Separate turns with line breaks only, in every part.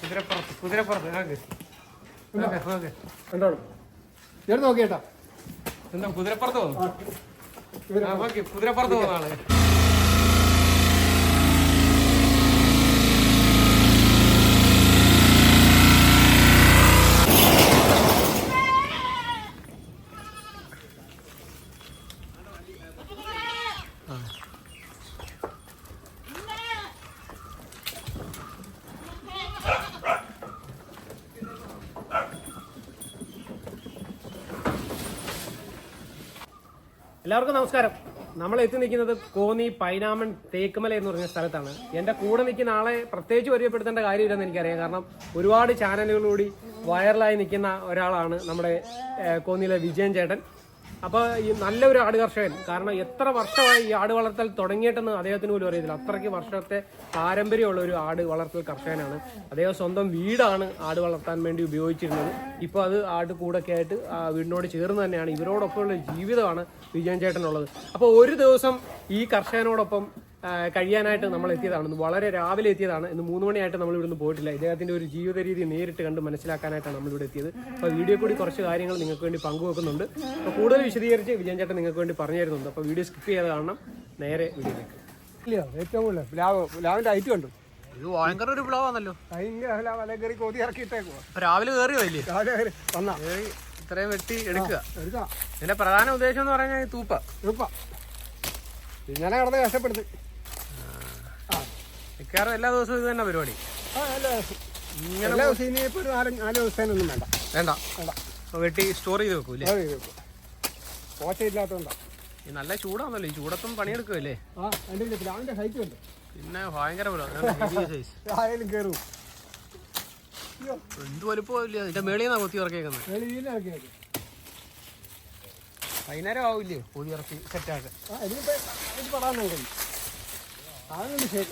കുതിരപ്പുറത്ത് കുതിരപ്പുറത്ത് നോക്ക് നോക്ക്, നോക്ക്.
കണ്ടോളൂ ചേട്ടൻ നോക്കിയേട്ടാ.
എന്താ കുതിരപ്പുറത്ത് പോകുന്നു കുതിരപ്പുറത്ത്. പോകുന്ന ആൾ? എല്ലാവർക്കും നമസ്കാരം. നമ്മൾ എത്തി നിൽക്കുന്നത് കോന്നി പൈനാമൺ തേക്കുമല എന്ന് പറഞ്ഞ സ്ഥലത്താണ്. എന്റെ കൂടെ നിൽക്കുന്ന ആളെ പ്രത്യേകിച്ച് പരിചയപ്പെടുത്തേണ്ട കാര്യമില്ലെന്ന് എനിക്കറിയാം. കാരണം ഒരുപാട് ചാനലുകളിലൂടി വൈറലായി നിൽക്കുന്ന ഒരാളാണ് നമ്മുടെ കോന്നിയിലെ വിജയൻ ചേട്ടൻ. അപ്പോൾ ഈ നല്ലൊരു ആട് കർഷകൻ കാരണം എത്ര വർഷമായി ഈ ആട് വളർത്തൽ തുടങ്ങിയിട്ടെന്ന് അദ്ദേഹത്തിന് പോലും അറിയത്തില്ല. അത്രയ്ക്ക് വർഷത്തെ പാരമ്പര്യമുള്ള ഒരു ആട് വളർത്തൽ കർഷകനാണ്. അദ്ദേഹം സ്വന്തം വീടാണ് ആട് വളർത്താൻ വേണ്ടി ഉപയോഗിച്ചിരുന്നത്. ഇപ്പോൾ അത് ആട് കൂടൊക്കെ ആയിട്ട് വീടിനോട് ചേർന്ന് തന്നെയാണ് ഇവരോടൊപ്പമുള്ള ജീവിതമാണ് വിജയൻ ചേട്ടനുള്ളത്. അപ്പോൾ ഒരു ദിവസം ഈ കർഷകനോടൊപ്പം കഴിയാനായിട്ട് നമ്മൾ എത്തിയതാണ്. ഇന്ന് വളരെ രാവിലെ എത്തിയതാണ്. ഇന്ന് മൂന്ന് മണിയായിട്ട് നമ്മൾ ഇവിടുന്ന് പോയിട്ടില്ല. ഇദ്ദേഹത്തിന്റെ ഒരു ജീവിത രീതി നേരിട്ട് കണ്ട് മനസ്സിലാക്കാനായിട്ടാണ് നമ്മൾ ഇവിടെ എത്തിയത്. അപ്പോൾ വീഡിയോ കൂടി കുറച്ച് കാര്യങ്ങൾ നിങ്ങൾക്ക് വേണ്ടി പങ്കുവെക്കുന്നുണ്ട്. അപ്പോൾ കൂടുതൽ വിശദീകരിച്ച് വിജയൻ ചേട്ടൻ നിങ്ങൾക്ക് വേണ്ടി പറഞ്ഞു തരുന്നുണ്ട് അപ്പോൾ വീഡിയോ സ്കിപ്പ് ചെയ്ത് കാണണം. നേരെ വീഡിയോയിലേക്ക്.
ഇല്ലയോ ഏറ്റവും കൂടുതൽ. പ്ലാവ് പ്ലാവിന്റെ ഹൈറ്റ് കണ്ടു
ഇത് ഭയങ്കര ഒരു പ്ലാവാണല്ലോ.
ഭയങ്കര കയറി കോതി ഇറക്കിയിട്ടേക്കോ
രാവിലെ കയറിയോ ഇല്ലേ
രാവിലെ കയറി വന്നാ.
ഇത്രയും വെട്ടി എടുക്കുക.
എടുക്കാം.
ഇതിന്റെ പ്രധാന ഉദ്ദേശം എന്ന് പറഞ്ഞാൽ ഈ തൂപ്പ.
എളുപ്പം ഇന്നലെ കിടന്ന് കഷ്ടപ്പെടുത്ത്.
മിക്കവാറും എല്ലാ ദിവസവും ഇത് തന്നെ പരിപാടി.
ആ നല്ല രസം. എല്ലാ ദിവസവും ഇനി ഇപ്പോൾ ഒരു നാല് നാല് ദിവസത്തേനൊന്നും വേണ്ട.
വേണ്ട.
വേണ്ട.
അപ്പോൾ വെട്ടി സ്റ്റോർ ചെയ്ത് വെക്കൂല്ലേ?
അത്
ഈ നല്ല ചൂടാണല്ലോ ഈ ചൂടത്തും പണിയെടുക്കുമല്ലേ
ആ ഹൈറ്റ്
പിന്നെ ഭയങ്കര സൈസ്
ആയാലും കയറും അയ്യോ.
എന്ത് വലുപ്പമില്ല ഇതിന്റെ മേളിൽ നിന്നാ കൊത്തി ഇറക്കിയേക്കുന്നത്. വൈകുന്നേരം ആവില്ലേ? കൊതി ഇറക്കി സെറ്റാക്കാൻ
ആ ഇതിനിപ്പോൾ ഇത് പറയാൻ നോക്കും അതൊന്നും ശരി.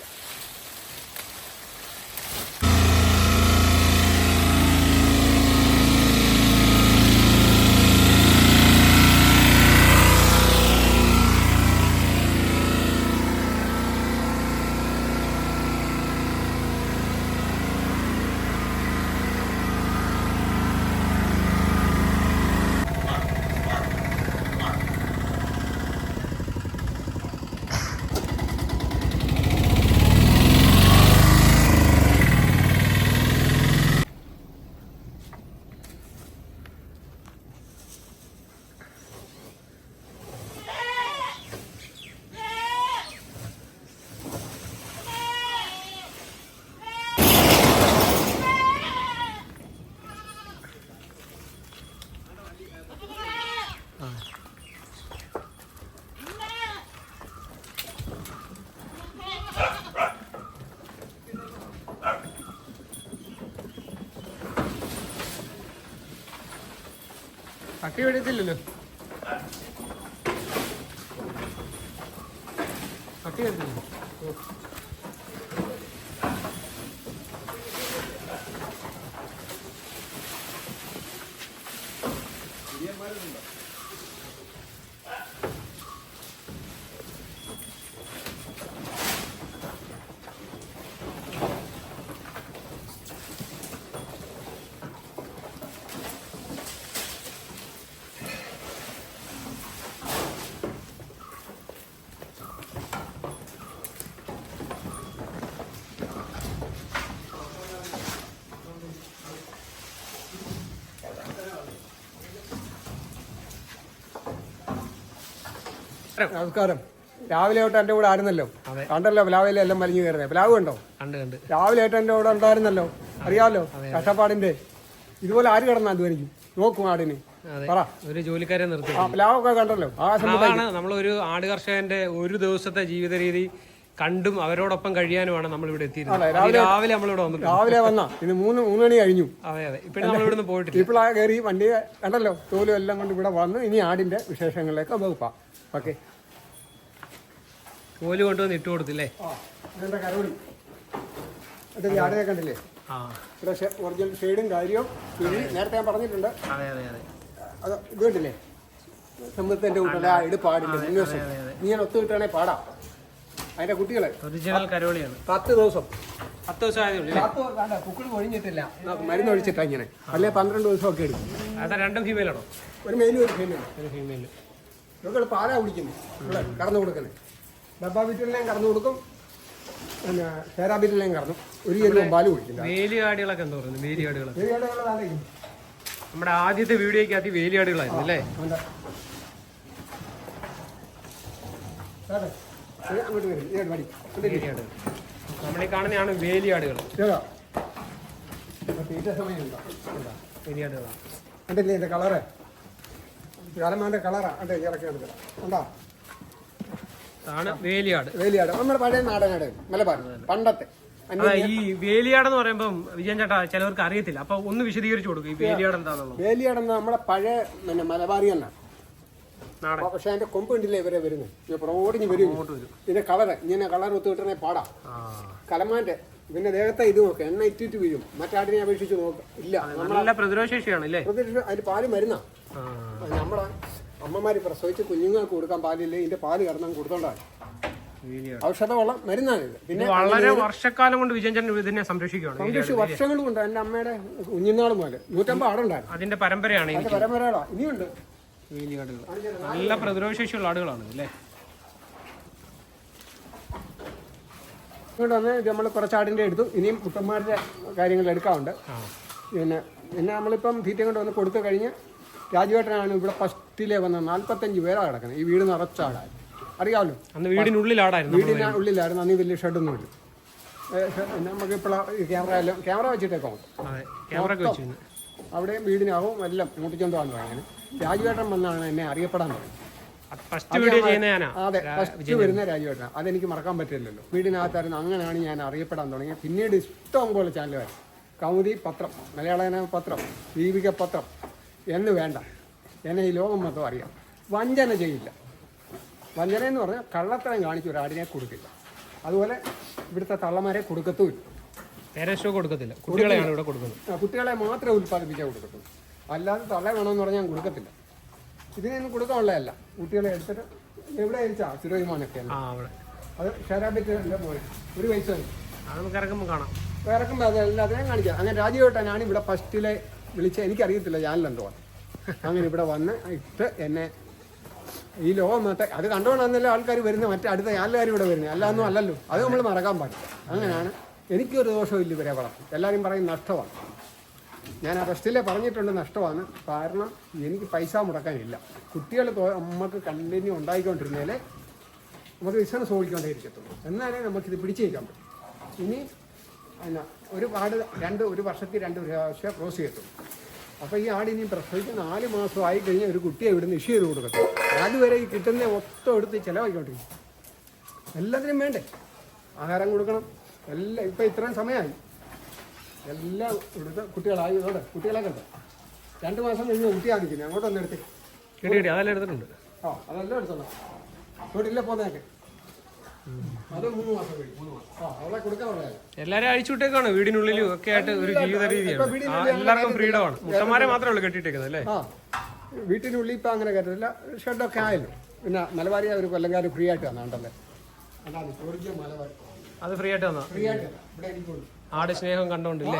പട്ടി വെടിയത്തില്ലല്ലോ. പട്ടി വെടിയത്തില്ല
നമസ്കാരം. നമസ്കാരം. രാവിലെ തൊട്ട് എന്റെ കൂടെ ആയിരുന്നല്ലോ. കണ്ടല്ലോ പ്ലാവിലെ എല്ലാം വലിഞ്ഞു കയറുന്നത് പ്ലാവ് കണ്ടോ?
കണ്ട് കണ്ട്.
രാവിലെ ആയിട്ട് എന്റെ കൂടെ ഉണ്ടായിരുന്നല്ലോ. അറിയാമല്ലോ കഷ്ടപ്പാടിന്റെ ഇതുപോലെ ആര് കിടന്നാ അധ്വാനിക്കും? നോക്കും ആടിന്.
ഒരു ജോലിക്കാരെ നിർത്തി.
പ്ലാവൊക്കെ കണ്ടല്ലോ. ആണ്
അതാണ് നമ്മളൊരു ആട് കർഷകന്റെ ഒരു ദിവസത്തെ ജീവിത രീതി കണ്ടും അവരോടൊപ്പം കഴിയാനുമാണ് നമ്മൾ ഇവിടെ എത്തിയിരുന്നത് രാവിലെ നമ്മളിവിടെ
രാവിലെ വന്നാ. ഇന്ന് മൂന്ന് മൂന്ന് മണി കഴിഞ്ഞു.
അതെ അതെ. ഇപ്പഴും നമ്മൾ ഇവിടുന്ന് പോയിട്ടില്ല
ഇപ്പോൾ കയറി വണ്ടി കണ്ടല്ലോ. തോലും എല്ലാം കൊണ്ട് ഇവിടെ വന്ന് ഇനി ആടിന്റെ വിശേഷങ്ങളിലേക്ക് വകുപ്പാ. ഓക്കെ.
കോൽ കൊണ്ടുവന്ന് ഇട്ട് കൊടുത്തില്ലേ?
ഈ കണ്ടില്ലേ?
ആ.
ഇവിടെ ഒറിജിനൽ ഷെയ്ഡും കാര്യവും ഇനി നേരത്തെ ഞാൻ പറഞ്ഞിട്ടുണ്ട്.
അതെ അതെ അതെ.
അത് ഇത് കണ്ടില്ലേ? സമുദ്രത്തിന്റെ കൂട്ടല്ല ആ ഇട് പാടില്ല മുൻവശം നീ ഞാൻ ഒത്തു കിട്ടുകയാണെങ്കിൽ പാടാം. അതിന്റെ കുട്ടികളെ
ഒറിജിനൽ കരോളിയാണ്.
പത്ത് ദിവസം.
പത്ത് ദിവസം
ദിവസം കുക്കിൾ ഒഴിഞ്ഞിട്ടില്ല മരുന്ന് ഒഴിച്ചിട്ടാ ഇങ്ങനെ. അല്ലെ പന്ത്രണ്ട് എടുക്കും.
അതാ രണ്ടും ഫീമെയിൽ ആണോ?
ഒരു മെയിലും ഒരു ഫീമെയിൽ
ഒരു ഫീമെയിൽ
ഇതൊക്കെ പാലാ കുടിക്കുന്നു കടന്നു കൊടുക്കുന്നത്. ഡബ്ബ വീട്ടിലെയും കടന്നു കൊടുക്കും. പിന്നെ ഷേരാ ഷേരാബീറ്റിലെയും കടന്നു ഒരു ചെറിയ പാൽ കുടിക്കില്ല
വേലിയാടികളൊക്കെ എന്താ പറയുന്നത് നമ്മുടെ ആദ്യത്തെ വീഡിയോയ്ക്ക് അതി വേലിയാടുകളായിരുന്നു അല്ലേ? നമ്മളെ കാണുന്നതാണ് വേലിയാടുകൾ. വേലിയാടുകളാണ്.
കണ്ടില്ലേ ഇതിന്റെ കളറ്? കാലമാന്റെ കളറാ. അതെ ഇറക്കി എടുക്കുക കണ്ടോ?
വേലിയാട്.
വേലിയാട്. നമ്മുടെ പഴയ നാടനാട്. മലബാർ പണ്ടത്തെ.
ഈ വേലിയാടെന്ന് പറയുമ്പോ വിജയൻ ചേട്ടാ ചിലവർക്ക് അറിയത്തില്ല. അപ്പൊ ഒന്ന് വിശദീകരിച്ചു കൊടുക്കും. ഈ വേലിയാട് എന്താണെന്നുള്ളത്.
എന്താ നമ്മുടെ പഴയ പിന്നെ മലബാറി തന്നെ പക്ഷെ അതിന്റെ കൊമ്പ് ഉണ്ടല്ലേ ഇവരെ വരുന്നത്? പുറകോടിഞ്ഞ് വരും. ഇതിന്റെ കളറ് ഇങ്ങനെ കളർ ഒത്തു കിട്ടണേ പാടാ. കലമാന്റെ പിന്നെ ദേഹത്തെ ഇത് നോക്ക്. എണ്ണ ഇറ്റിട്ട് വീഴും. മറ്റാടിനെ അപേക്ഷിച്ച് നോക്ക്. ഇല്ല
നമ്മളെ പ്രതിരോധ ശേഷിയാണ് അല്ലേ
പ്രത്യേകിച്ച് അതിൽ പാൽ മരുന്നാ.
ആ.
അമ്മമാര് പ്രസവിച്ച് കുഞ്ഞുങ്ങൾക്ക് കൊടുക്കാൻ പാലില്ല ഇതിന്റെ പാൽ കടന്നാൽ കൊടുത്തോണ്ടാണ്
വേലിയാട്
ഔഷധമുള്ള മരുന്നാണിത് പിന്നെ
വളരെ വർഷക്കാലം കൊണ്ട് ഇതിനെ സംരക്ഷിക്കുകയാണ്.
സംരക്ഷിച്ച് വർഷങ്ങൾ കൊണ്ട് എന്റെ അമ്മയുടെ കുഞ്ഞുനാൾ മുതൽ നൂറ്റമ്പത് ആടുണ്ടായിരുന്നു.
അതിന്റെ പരമ്പരയാണ്
അതിന്റെ പരമ്പരകളാ. ഇനിയുണ്ട്.
നല്ല പ്രതിരോധ ശേഷിയുള്ള ആടുകളാണ് അല്ലേ?
ഇങ്ങോട്ട് വന്ന് നമ്മൾ കുറച്ച് ആടിന്റെ എടുത്തു. ഇനിയും കുട്ടന്മാരുടെ കാര്യങ്ങൾ എടുക്കാറുണ്ട്. പിന്നെ പിന്നെ നമ്മളിപ്പം തീറ്റ കൊണ്ട് വന്ന് കൊടുത്തു കഴിഞ്ഞ് രാജുവേട്ടനാണ് ഇവിടെ ഫസ്റ്റിലെ വന്ന നാൽപ്പത്തഞ്ച് പേരാണ് കിടക്കുന്നത് ഈ വീട് നിറച്ച അറിയാമല്ലോ
അന്ന് വീടിനുള്ളിൽ ആടായിരുന്നു നമ്മൾ
വീടിന് ഉള്ളിലായിരുന്നു. അന്ന് വലിയ ഷെഡൊന്നുമില്ല. നമുക്ക് ഇപ്പോൾ ക്യാമറ എല്ലാം ക്യാമറ വെച്ചിട്ടേക്കോ? അവിടെയും വീടിനകവും എല്ലാം കൂട്ടിച്ചോണ്ട് വന്നു അങ്ങനെ രാജുവേട്ടൻ വന്നാണ് എന്നെ അറിയപ്പെടാൻ തുടങ്ങി അതെ ഫസ്റ്റ് വരുന്ന രാജുവേട്ടൻ അതെനിക്ക് മറക്കാൻ പറ്റില്ലല്ലോ. വീടിനകത്തായിരുന്നു. അങ്ങനെയാണ് ഞാൻ അറിയപ്പെടാൻ തുടങ്ങിയത്. പിന്നീട് ഇഷ്ടം പോലെ ചാനലുകാർ കൗമുദി പത്രം മലയാള പത്രം ദീപിക പത്രം എന്ന് വേണ്ട. എന്നെ ഈ ലോകം മൊത്തം അറിയാം. വഞ്ചന ചെയ്യില്ല. വഞ്ചന എന്ന് പറഞ്ഞാൽ കള്ളത്തരം കാണിച്ച് ഒരാടിനെ കൊടുക്കില്ല. അതുപോലെ ഇവിടുത്തെ തള്ളമാരെ കൊടുക്കത്തുമില്ല
നേരെ ഷോ കൊടുക്കത്തില്ല. കുട്ടികളെയാണ് ഇവിടെ കൊടുക്കുന്നത്
കുട്ടികളെ മാത്രമേ ഉൽപ്പാദിപ്പിക്കാൻ കൊടുക്കത്തുള്ളൂ. അല്ലാതെ തള്ള വേണമെന്ന് പറഞ്ഞാൽ ഞാൻ കൊടുക്കത്തില്ല. ഇതിനൊന്നും കൊടുക്കാനുള്ളതല്ല. കുട്ടികളെ എടുത്തിട്ട് എവിടെ അയച്ചാ
അവിടെ.
അത് ഷെയറാബിറ്റിന്റെ മോനെ ഒരു വയസ്സായി.
അത് നമുക്ക് ഇറക്കുമ്പോൾ കാണാം
ഇറക്കുമ്പോൾ അതെല്ലാം കാണിക്കാം. അങ്ങനെ രാജീവേട്ടനാണ് ഇവിടെ ഫസ്റ്റിലെ വിളിച്ച എനിക്കറിയത്തില്ല ചാനലെന്തോ അങ്ങനെ ഇവിടെ വന്ന് ഇട്ട് എന്നെ ഈ ലോകം മൊത്തം അത് കണ്ടുകൊണ്ടാണല്ലോ ആൾക്കാർ വരുന്നത് മറ്റേ അടുത്ത ചാനലുകാർ ഇവിടെ വരുന്നത് അല്ലാന്നും അല്ലല്ലോ. അത് നമ്മൾ മറക്കാൻ പാടില്ല. അങ്ങനെയാണ് എനിക്കൊരു ദോഷമില്ല ഇവരെ വളർത്തും. എല്ലാവരും പറയും നഷ്ടമാണ്. ഞാൻ ആ പറഞ്ഞിട്ടുണ്ട് നഷ്ടമാണ്. കാരണം എനിക്ക് പൈസ മുടക്കാനില്ല. കുട്ടികൾ നമുക്ക് കണ്ടിന്യൂ ഉണ്ടായിക്കൊണ്ടിരുന്നാലേ നമുക്ക് ബിസിനസ് ഓടിക്കൊണ്ടേ ഇരിക്കത്തുള്ളൂ. എന്നാലേ നമുക്കിത് പിടിച്ചേക്കാൻ പറ്റും. ഇനി എന്നാ ഒരു ആട് രണ്ട് ഒരു വർഷത്തിൽ രണ്ട് പ്രാവശ്യം ക്രോസ് ചെയ്തു. അപ്പോൾ ഈ ആട് ഇനി പ്രസവിച്ച് നാല് മാസം ആയി കഴിഞ്ഞാൽ ഒരു കുട്ടിയെ ഇവിടുന്ന് ഇഷ്യൂ ചെയ്ത് കൊടുക്കത്തുള്ളൂ അതുവരെ ഈ കിട്ടുന്ന മൊത്തം എടുത്ത് ചിലവാക്കിക്കൊണ്ടിരിക്കും എല്ലാത്തിനും വേണ്ടേ? ആഹാരം കൊടുക്കണം. എല്ലാം ഇപ്പം ഇത്രയും സമയമായി എല്ലാം ഇവിടുത്തെ കുട്ടികളായി. ഇതോടെ കുട്ടികളെ കണ്ടോ രണ്ട് മാസം കഴിഞ്ഞ് കുട്ടിയാണ് നിൽക്കുന്നത് അങ്ങോട്ട് വന്നെടുത്തേ.
കിട്ടി കിട്ടി അതെല്ലാം എടുത്തിട്ടുണ്ട്.
ആ അതെല്ലാം എടുത്തോളാം. ഇങ്ങോട്ടില്ല പോന്നേക്കെ?
എല്ലാരും അഴിച്ചുവിട്ടേക്കാണ് വീടിനുള്ളിലും ഒക്കെ ആയിട്ട് ഒരു ജീവിത രീതിയാണ്. എല്ലാവർക്കും ഫ്രീഡം ആണ് മുട്ടന്മാരെ മാത്രമേ ഉള്ളൂ കെട്ടിയിട്ടേക്കുന്നത് അല്ലേ?
വീട്ടിനുള്ളിൽ ഇപ്പം അങ്ങനെ കയറ്റില്ല ഷെഡൊക്കെ ആയല്ലോ പിന്നെ മലബാരി ഒരു കൊല്ലംകാർ ഫ്രീ ആയിട്ട് വന്നാണ്ടല്ലേ?
അത് ഫ്രീ ആയിട്ട് വന്നാ?
ഫ്രീ ആയിട്ട് ഇവിടെ എനിക്കുള്ളൂ
ആട് സ്നേഹം കണ്ടോണ്ടില്ലേ?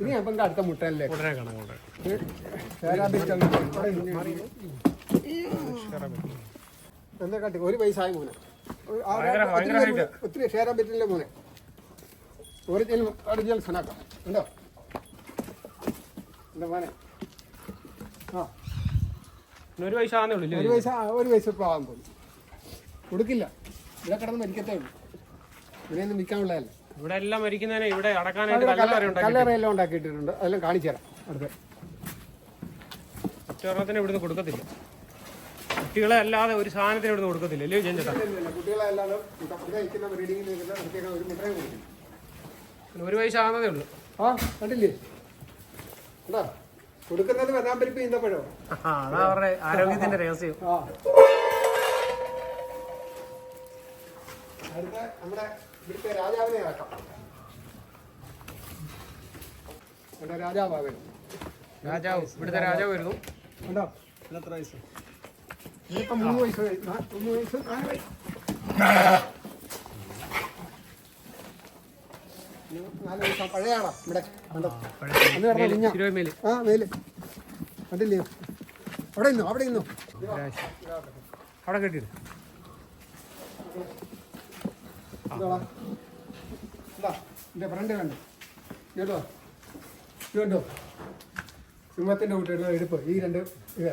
ഇനി അപ്പം അടുത്ത മുട്ടല്ലേ
ഉടനെ കാണാം ഉടനെ
എന്താ കാട്ടി? ഒരു വയസ്സായ മോനെ. ഒരു ആ
ഭയങ്കര-
ഒത്തിരി
ഭയങ്കര
പറ്റില്ല മോനെ. ഒറിജിനൽ ഒറിജിനൽ സനാക്ക ഉണ്ടോ? എന്താ മോനെ? ആ.
ഒരു പൈസ
ഒരു പൈസ ഒരു പൈസ ഇപ്പോൾ ആകാൻ പോകും കൊടുക്കില്ല. ഇവിടെ കിടന്ന് മരിക്കത്തേ ഉള്ളൂ. ഇവിടെയൊന്നും വിൽക്കാനുള്ളതല്ല
ഇവിടെ എല്ലാം മരിക്കുന്നതിനെ ഇവിടെ അടക്കാനായിട്ട്
കല്ലറയെല്ലാം ഉണ്ടാക്കിയിട്ടുണ്ട്. അതെല്ലാം കാണിച്ചു തരാം. അടുത്ത്.
ഒറ്റൊരെണ്ണത്തിന് ഇവിടുന്ന് കൊടുക്കത്തില്ല. കുട്ടികളെ അല്ലാതെ ഒരു സാധനത്തിന് ഇവിടുന്ന് കൊടുക്കത്തില്ല? അല്ലേ വിജയൻ ചേട്ടാ?
നിൽക്കുന്ന പ്രത്യേകം ഒരു
വയസ്സാകുന്നതേ ഉള്ളൂ.
ആ കണ്ടില്ലേ? കണ്ടോ? കൊടുക്കുന്നത് വരാൻ പരിപ്പ്
അതാ അവരുടെ ആരോഗ്യത്തിന്റെ രഹസ്യം.
ആ. അടുത്ത നമ്മുടെ ഇവിടുത്തെ രാജാവിനെ ആക്കാം. രാജാവാകൻ
രാജാവ് ഇവിടുത്തെ രാജാവ് വരുന്നു.
കണ്ടോ? എത്ര വയസ്സ്? ഇവിടെ കണ്ടോ ആ അവിടെ ഇന്നു അവിടെ ഇന്നു
അവിടെ
കെട്ടിട്ട് എന്റെ ഫ്രണ്ട് കണ്ടു കേട്ടോ ഇത് കണ്ടോ സിംഹത്തിന്റെ കൂട്ടിയുടെ എടുപ്പ് ഈ രണ്ട്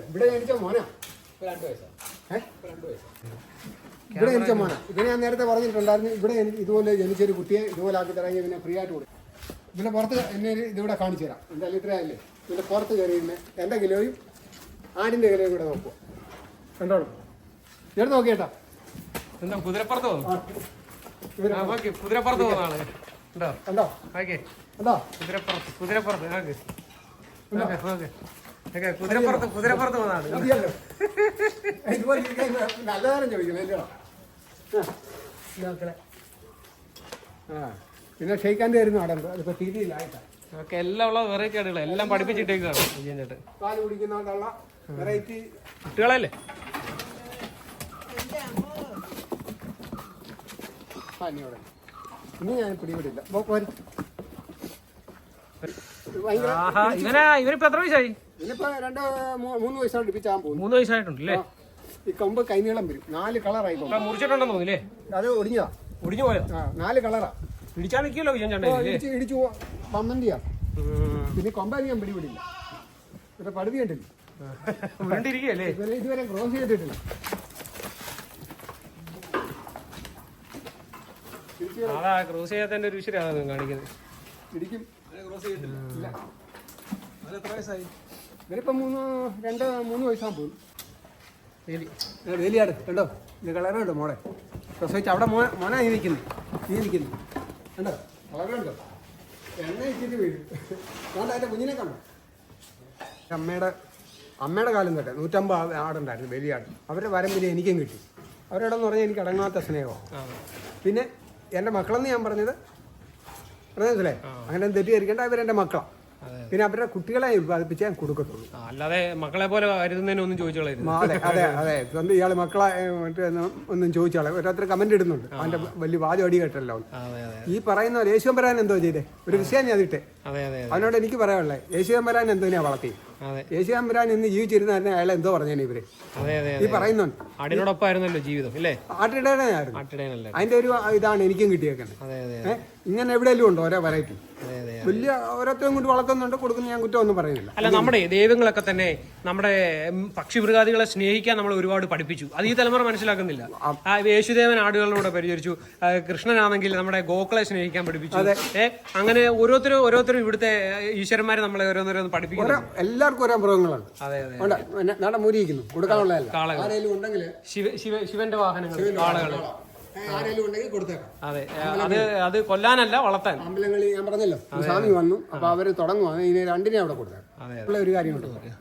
ഇവിടെ ഞാൻ മോനാ. ഇവിടെ ജനിച്ച മോനാ ഇത് ഞാൻ നേരത്തെ പറഞ്ഞിട്ടുണ്ടായിരുന്നു. ഇവിടെ എനിക്ക് ഇതുപോലെ ജനിച്ചൊരു കുട്ടിയെ ഇതുപോലെ ആക്കി തരാമെങ്കിൽ പിന്നെ ഫ്രീ ആയിട്ട് കൊടുക്കും. ഇതിന്റെ പുറത്ത് എന്നെ ഇതിവിടെ കാണിച്ചു തരാം. എന്തായാലും ഇത്രയല്ലേ ഇതിന്റെ പുറത്ത് കയറി ഇരുന്ന് എന്റെ കിലോയും ആടിന്റെ കിലോയും കൂടെ നോക്കുക കണ്ടോളൂ. ഞാൻ നോക്കിയേട്ടാ
എന്താ കുതിരപ്പുറത്ത് പോകുന്നു കുതിരപ്പുറത്ത് പോകുന്നതാണ് ഉണ്ടോ?
കണ്ടോ?
ഓക്കെ
കണ്ടോ?
കുതിരപ്പുറത്ത് കുതിരപ്പുറത്ത് ഓക്കെ ഓക്കെ ഓക്കെ ഓക്കെ കുതിരപ്പുറത്ത് കുതിരപ്പുറത്ത് പോകുന്ന ആൾ
മതിയല്ലോ. ഇതുപോലെ ഇരിക്കാൻ നല്ല നേരം ചോദിക്കണം അല്ലയോ
നോക്കണേ
ആ. പിന്നെ ഷെയ്ക്കാന്റെ ആയിരുന്നു അവിടെ അതിപ്പോ ടി
ഓക്കെ എല്ലാം ഉള്ള വെറൈറ്റി ആടുകൾ എല്ലാം പഠിപ്പിച്ചിട്ടേക്കാണ് വിജയൻ ചേട്ടൻ.
പാൽ കുടിക്കുന്ന കള്ള വെറൈറ്റി
കുട്ടികളല്ലേ
പനിയോടെ ഇനി ഞാൻ പിടിവിടില്ല പോ, പോര്. ഭയങ്കര
ആഹാ ഇവനാ ഇവനിപ്പോ എത്ര വയസ്സായി?
ഇതിനിപ്പോ രണ്ട് മൂന്ന് വയസ്സോട് ഇടിപ്പിച്ചാൻ പോകുന്നു
മൂന്ന് വയസ്സായിട്ടുണ്ടല്ലേ?
ഈ കമ്പ് കൈനീളം വരും. നാല് കളറായി
മുറിച്ചിട്ടുണ്ടെന്ന് തോന്നില്ലേ
അത് ഒടിഞ്ഞതാ.
ഒടിഞ്ഞു പോയോ?
ആ നാല് കളറാ.
പിടിച്ചാൽ ഇല്ലേ
ഇടിച്ച് ഇടിച്ചു പമ്മന്തിയാ പിന്നെ കൊമ്പധികം പിടിപിടില്ല. ഇവിടെ പടുതി കണ്ടില്ല?
വീണ്ടിരിക്കല്ലേ
ഇവരെ ഇതുവരെ ക്രോസ് ചെയ്തിട്ടില്ല.
അതാ ക്രോസ് ചെയ്യാത്തതിന്റെ ഒരു വിഷയമാണ് കാണിക്കുന്നത്.
ഇടിക്കും ഇല്ല. ഇവരിപ്പോ മൂന്ന് രണ്ട് മൂന്ന് വയസ്സാകുമ്പോൾ
വേലി.
വേലിയാട് കണ്ടോ? ഇത് കളറുണ്ടോ മോളെ? പ്രസവിച്ച് അവിടെ മോ മോനാ നീ നിൽക്കുന്നത് നീ നിൽക്കുന്നു. കണ്ടോ? കളറുണ്ടോ എണ്ണ ഇച്ചിട്ട് വീഴും. കണ്ടോ അതിന്റെ കുഞ്ഞിനെ കണ്ടോ? അമ്മയുടെ അമ്മയുടെ കാലം തൊട്ടേ നൂറ്റമ്പത് ആടുണ്ടായിരുന്നു വലിയ ആട് അവരുടെ വരമ്പിന് എനിക്കും കിട്ടി. അവരോടെന്ന് പറഞ്ഞാൽ എനിക്ക് അടങ്ങാത്ത സ്നേഹമാണ് പിന്നെ എന്റെ മക്കളെന്ന് ഞാൻ പറഞ്ഞത് മനസ്സിലായി അങ്ങനെ തെറ്റിദ്ധരിക്കേണ്ട അവരെന്റെ മക്കളാണ്. പിന്നെ അവരുടെ കുട്ടികളെ ഉത്പാദിപ്പിച്ച് ഞാൻ കൊടുക്കത്തുള്ളൂ.
അല്ലാതെ മക്കളെ പോലെ കരുതുന്നതിനൊന്നും ചോദിച്ചോളായിരുന്നു.
അതെ അതെ അതെ. സ്വന്തം ഇയാൾ മക്കളെ മറ്റേ ഒന്നും- ചോദിച്ചോളെ. ഓരോരുത്തർ കമന്റ് ഇടുന്നുണ്ട്. അവന്റെ വലിയ വാചോടി അടി കേട്ടല്ലോ. ഈ പറയുന്ന യേശുവമ്പരാൻ എന്തോ ചെയ്തേ? ഒരു വിഷയം അതിട്ടെ.
അതെ അതെ
അവനോട് എനിക്ക് പറയാനുള്ളത് യേശുവമ്പരാൻ എന്തിനാ വളർത്തി?
അതെ.
യേശുവമ്പരാൻ ഇന്ന് ജീവിച്ചിരുന്ന അയാൾ എന്തോ
പറഞ്ഞേ ഇവർ?
ഈ പറയുന്നുണ്ട്.
ആടിനോടൊപ്പമായിരുന്നല്ലോ ജീവിതം അല്ലേ
ആട്ടിടേനായിരുന്നു അതിന്റെ ഒരു ഇതാണ് എനിക്കും കിട്ടിയേക്കുന്നത്. ഇങ്ങനെ എവിടെയെങ്കിലും ഉണ്ടോ ഓരോ വെറൈറ്റി
അതെ അതെ
വലിയ ഓരോരുത്തരും കൊണ്ട് വളർത്തുന്നുണ്ട് കൊടുക്കുന്ന ഞാൻ കുറ്റം ഒന്നും പറയുന്നില്ല.
അല്ല നമ്മുടെ ദൈവങ്ങളൊക്കെ തന്നെ നമ്മുടെ പക്ഷി മൃഗാദികളെ സ്നേഹിക്കാൻ നമ്മൾ ഒരുപാട് പഠിപ്പിച്ചു. അത് ഈ തലമുറ മനസ്സിലാക്കുന്നില്ല. ആ യേശുദേവൻ ആടുകളിലൂടെ പരിചരിച്ചു. കൃഷ്ണനാണെങ്കിൽ നമ്മുടെ ഗോക്കളെ സ്നേഹിക്കാൻ പഠിപ്പിച്ചു. ഏ അങ്ങനെ ഓരോരുത്തരും ഓരോരുത്തരും ഇവിടുത്തെ ഈശ്വരന്മാരെ നമ്മളെ ഓരോന്നരോന്ന് പഠിപ്പിക്കുന്നു.
എല്ലാവർക്കും ഓരോ മൃഗങ്ങളാണ്.
അതെ അതെ
നട കൊടുക്കാനുള്ളതല്ല.
കാളകൾ.
ഉണ്ടെങ്കിൽ
ശിവ ശിവ ശിവന്റെ വാഹനങ്ങൾ ആളുകൾ
ആരെങ്കിലും ഉണ്ടെങ്കിൽ കൊടുത്തേക്കാം.
അതെ അത് അത് കൊല്ലാനല്ല വളർത്താൻ.
അമ്പലങ്ങളിൽ ഞാൻ പറഞ്ഞല്ലോ സ്വാമി വന്നു അപ്പൊ അവർ തുടങ്ങുവാണ്. ഇനി രണ്ടിനെ അവിടെ കൊടുത്തേക്കാം.
അതെ
കാര്യം ഒരു വെളി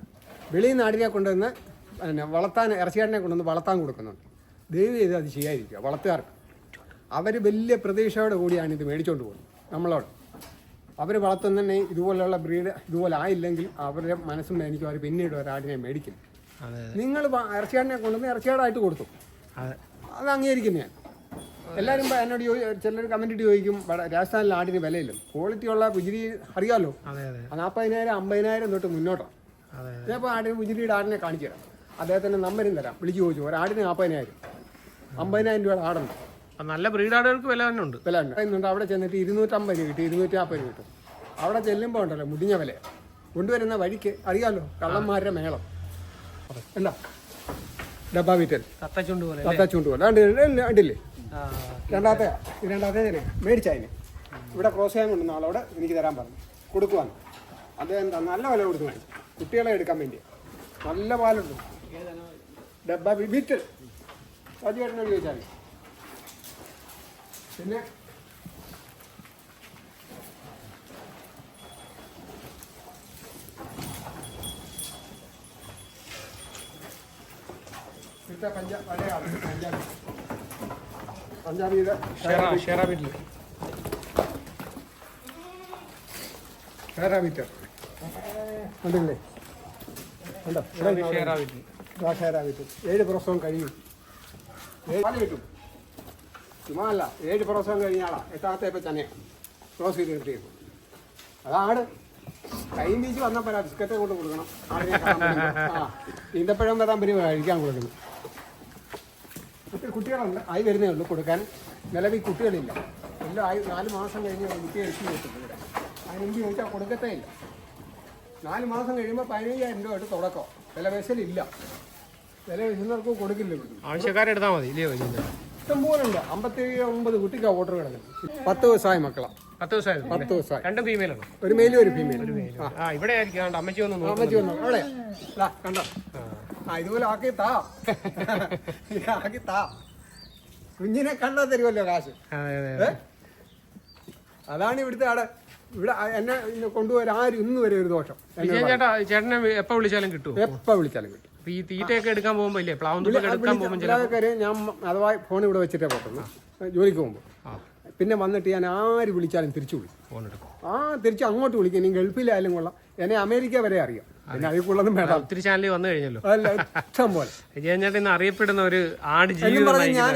വെളിയിൽ നാടിനെ കൊണ്ടുവന്ന് പിന്നെ വളർത്താൻ ഇറച്ചിയാടിനെ കൊണ്ടുവന്ന് വളർത്താൻ കൊടുക്കുന്നുണ്ട്. ദൈവം ചെയ്ത് അത് ചെയ്യാതിരിക്കുക വളർത്തുകാർക്ക്. അവർ വലിയ പ്രതീക്ഷയോടെ കൂടിയാണ് ഇത് മേടിച്ചോണ്ട് പോകുന്നത് നമ്മളോട്. അവർ വളർത്തുന്നതന്നെ ഇതുപോലെയുള്ള ബ്രീഡ് ഇതുപോലെ ആയില്ലെങ്കിൽ അവരുടെ മനസ്സും എനിക്ക് അവർ പിന്നീട് ഒരാടിനെ മേടിക്കും. നിങ്ങൾ ഇറച്ചിയാടിനെ കൊണ്ടുവന്ന് ഇറച്ചിയാടായിട്ട് കൊടുത്തു.
അതെ.
അത് അംഗീകരിക്കുന്നു ഞാൻ. എല്ലാവരും ഇപ്പൊ എന്നോട് ചിലർ കമന്റ് ഇട്ട് ചോദിക്കും രാജസ്ഥാനിൽ ആടിന് വിലയില്ല. ക്വാളിറ്റി ഉള്ള പുജിരി അറിയാമല്ലോ നാൽപ്പതിനായിരം അമ്പതിനായിരം തൊട്ട് മുന്നോട്ടാണ് ചിലപ്പോൾ ആടിന് പുജിരിയുടെ ആടിനെ കാണിച്ചു തരാം. അദ്ദേഹത്തിന്റെ നമ്പരും തരാം. വിളിച്ച് ചോദിച്ചു ഒരാടിന് നാൽപ്പതിനായിരം അമ്പതിനായിരം രൂപയുടെ ആടുണ്ട്
നല്ല ബ്രീഡ് ആടുകൾക്ക് വില തന്നെ ഉണ്ട്.
വില ഉണ്ട് അവിടെ ചെന്നിട്ട് ഇരുന്നൂറ്റമ്പത് രൂപ കിട്ടി ഇരുന്നൂറ്റി നാൽപ്പത് രൂപ കിട്ടും. അവിടെ ചെല്ലുമ്പോൾ ഉണ്ടല്ലോ മുടിഞ്ഞ വില. കൊണ്ടുവരുന്ന വഴിക്ക് അറിയാമല്ലോ കള്ളന്മാരുടെ മേളം. എന്താ? ഡബ്ബ വീറ്റൽ.
തത്തച്ചുണ്ട് പോലെ
തത്തച്ചുണ്ട് പോലെ.
അണ്ടില്ലേ
രണ്ടാമത്തെ രണ്ടാമത്തെ തന്നെ മേടിച്ചതിന് ഇവിടെ ക്രോസ് ചെയ്യാൻ കൊണ്ടുവന്ന ആളോട് എനിക്ക് തരാൻ പറഞ്ഞു. കൊടുക്കുവാന്ന് അദ്ദേഹം നല്ല വില കൊടുത്തു മേടിച്ചു. കുട്ടികളെ എടുക്കാൻ വേണ്ടി. നല്ല പാലുണ്ട്. ഡബ്ബ വിറ്റ്. സജിയേട്ടനോട് ചോദിച്ചാൽ പിന്നെ? പഞ്ചാബ് പഞ്ചാബി. പഞ്ചാബിയുടെ ഏഴ് പ്രസവം കഴിയും പാൽ കിട്ടും. ചുമ്മാ അല്ല ഏഴ് പ്രസവം കഴിഞ്ഞാളാ എട്ടാമത്തെ ഇപ്പം തന്നെ. ക്ലോസ് ചെയ്ത് കിട്ടിയത് അതാണ് കൈയും വീശി വന്നപ്പോൾ ബിസ്ക്കറ്റ് കൊണ്ട് കൊടുക്കണം. ഈന്തപ്പഴം വരാൻ പരി കഴിക്കാൻ കൊടുക്കുന്നു ഒത്തിരി കുട്ടികളുണ്ട് ആയി വരുന്നേ ഉള്ളൂ കൊടുക്കാൻ. നിലവിൽ കുട്ടികളില്ല. എല്ലാം ആയി നാല് മാസം കഴിഞ്ഞ് കുട്ടിയെ എത്തി വെച്ചിട്ടുണ്ട് ഇവിടെ. അതിനെനിക്ക് ചോദിച്ചാൽ കൊടുക്കത്തേ ഇല്ല. നാല് മാസം കഴിയുമ്പോൾ പതിനയ്യായിരം രൂപ ആയിട്ട് തുടക്കം. വില വിശലില്ല വില വിശന്നവർക്ക് കൊടുക്കില്ല
ആവശ്യക്കാരെടുത്താൽ മതി ഇല്ലയോ
ഇഷ്ടംപോലുണ്ട് അമ്പത്തി ഒമ്പത് കുട്ടിക്ക് ഓർഡർ കിടക്കുന്നു പത്ത് ദിവസമായ മക്കളാണ്
പത്ത്
പത്ത് ദിവസമായി
രണ്ടും ഫീമെയിലാണ്
ഒരു മെയിലും ഒരു ഫീമെയിലും
ഇവിടെ ആയിരിക്കും. അമ്മച്ചി വന്നു
അമ്മച്ചി വന്നു അവിടെ. കണ്ടോ? ഇതുപോലെ ആക്കി താ. ആക്കി താ. കുഞ്ഞിനെ കണ്ടാ തരുമല്ലോ കാശ്.
അതെ അതെ
അതാണ് ഇവിടുത്തെ ആടെ. ഇവിടെ എന്നെ കൊണ്ടുവരാൻ ആരും ഇന്ന് വരെ ഒരു ദോഷം.
ചേട്ടാ ചേട്ടനെ എപ്പോ വിളിച്ചാലും കിട്ടും
എപ്പോ വിളിച്ചാലും കിട്ടും.
ഈ തീറ്റയൊക്കെ എടുക്കാൻ പോകുമ്പോ ഇല്ലേ? പ്ലാവും എടുക്കാൻ പോകുമ്പോൾ
ഞാൻ അഥവാ ഫോൺ ഇവിടെ വെച്ചിട്ടേ പോട്ടുന്നു ജോലിക്ക് പോകുമ്പോൾ പിന്നെ വന്നിട്ട് ഞാൻ ആര് വിളിച്ചാലും തിരിച്ചു വിളിക്കും. ആ തിരിച്ച് അങ്ങോട്ട് വിളിക്കും. ഇനി ഗൾഫിലായാലും കൊള്ളാം. എന്നെ അമേരിക്ക വരെ അറിയാം. പിന്നെ അതിൽ കൊള്ളതും
ഒത്തിരി ചാനലിൽ വന്നു കഴിഞ്ഞല്ലോ.
അല്ല ഇഷ്ടം പോലെ.
വിജയൻ ഇന്ന് അറിയപ്പെടുന്ന ഒരു ആട് ജീവിതം
ഞാൻ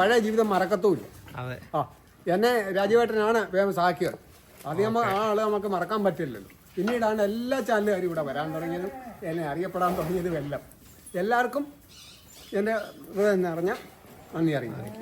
പഴയ ജീവിതം മറക്കത്തുമില്ല.
അതെ.
ആ എന്നെ രാജീവേട്ടനാണ് ഫേമസ് ആക്കിയത് അത് ആ ആൾ നമുക്ക് മറക്കാൻ പറ്റില്ലല്ലോ. പിന്നീടാണ് എല്ലാ ചാനലുകാരും ഇവിടെ വരാൻ തുടങ്ങിയതും എന്നെ അറിയപ്പെടാൻ തുടങ്ങിയതും എല്ലാം എല്ലാവർക്കും എന്റെ ഹൃദയം നിറഞ്ഞ നന്ദി അറിയിക്കുന്നു.